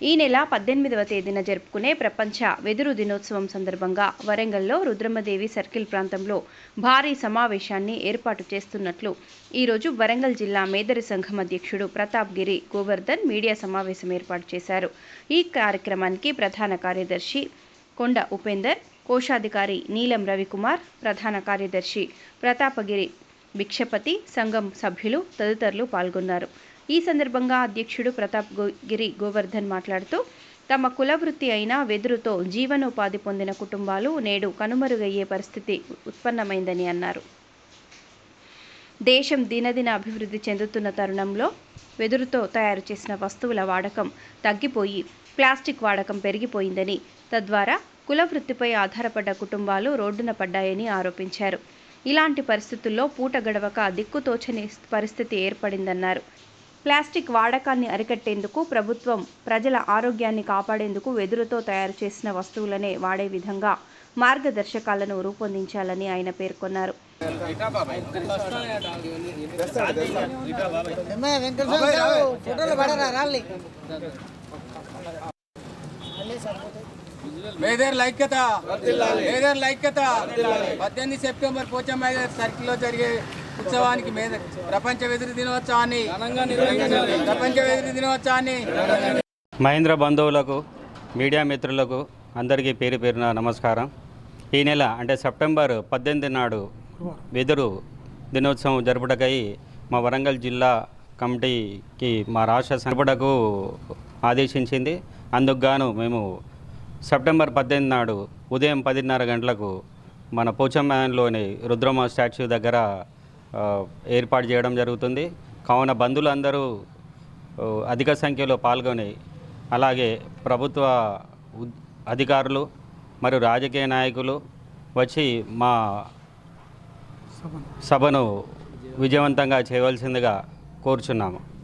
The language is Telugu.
ఈ నెల పద్దెనిమిదవ తేదీన జరుపుకునే ప్రపంచ వెదురు దినోత్సవం సందర్భంగా వరంగల్లో రుద్రమదేవి సర్కిల్ ప్రాంతంలో భారీ సమావేశాన్ని ఏర్పాటు చేస్తున్నట్లు ఈరోజు వరంగల్ జిల్లా మేదరి సంఘం అధ్యక్షుడు ప్రతాప్ గిరి గోవర్ధన్ మీడియా సమావేశం ఏర్పాటు చేశారు. ఈ కార్యక్రమానికి ప్రధాన కార్యదర్శి కొండ ఉపేందర్ కోశాధికారి నీలం రవికుమార్ ప్రధాన కార్యదర్శి ప్రతాపగిరి భిక్షపతి సంఘం సభ్యులు తదితరులు పాల్గొన్నారు. ఈ సందర్భంగా అధ్యక్షుడు ప్రతాప్ గిరి గోవర్ధన్ మాట్లాడుతూ తమ కుల వృత్తి అయిన వెదురుతో జీవనోపాధి పొందిన కుటుంబాలు నేడు కనుమరుగయ్యే పరిస్థితి ఉత్పన్నమైందని అన్నారు. దేశం దినదిన అభివృద్ధి చెందుతున్న తరుణంలో వెదురుతో తయారు చేసిన వస్తువుల వాడకం తగ్గిపోయి ప్లాస్టిక్ వాడకం పెరిగిపోయిందని తద్వారా కుల వృత్తిపై ఆధారపడ్డ కుటుంబాలు రోడ్డున పడ్డాయని ఆరోపించారు. ఇలాంటి పరిస్థితుల్లో పూట గడవక దిక్కుతోచని పరిస్థితి ఏర్పడిందన్నారు. ప్లాస్టిక్ వాడకాన్ని అరికట్టేందుకు ప్రభుత్వం ప్రజల ఆరోగ్యాన్ని కాపాడేందుకు వెదురుతో తయారు చేసిన వస్తువులనే వాడే విధంగా మార్గదర్శకాలను రూపొందించాలని ఆయన పేర్కొన్నారు. ఏమే ఐక్యత ఐక్యత పద్దెనిమిది సెప్టెంబర్ పోచమ్మ సర్కిల్లో జరిగే ఉత్సవానికి మీద ప్రపంచ వెదురు దినోత్సవాన్ని ప్రపంచ వెదురు దినోత్సవాన్ని మహేంద్ర బంధువులకు మీడియా మిత్రులకు అందరికీ పేరు పేరున నమస్కారం. ఈ నెల అంటే సెప్టెంబర్ పద్దెనిమిది నాడు వెదురు దినోత్సవం జరుపుటకై మా వరంగల్ జిల్లా కమిటీకి మా రాష్ట్ర సంపడకు ఆదేశించింది. అందుకు గాను మేము సెప్టెంబర్ పద్దెనిమిది నాడు ఉదయం పదిన్నర గంటలకు మన పోచమ్మలోని రుద్రమ స్టాచ్యూ దగ్గర ఏర్పాటు చేయడం జరుగుతుంది. కావున బంధువులందరూ అధిక సంఖ్యలో పాల్గొని అలాగే ప్రభుత్వ అధికారులు మరియు రాజకీయ నాయకులు వచ్చి మా సభను విజయవంతంగా చేయవలసిందిగా కోరుచున్నాము.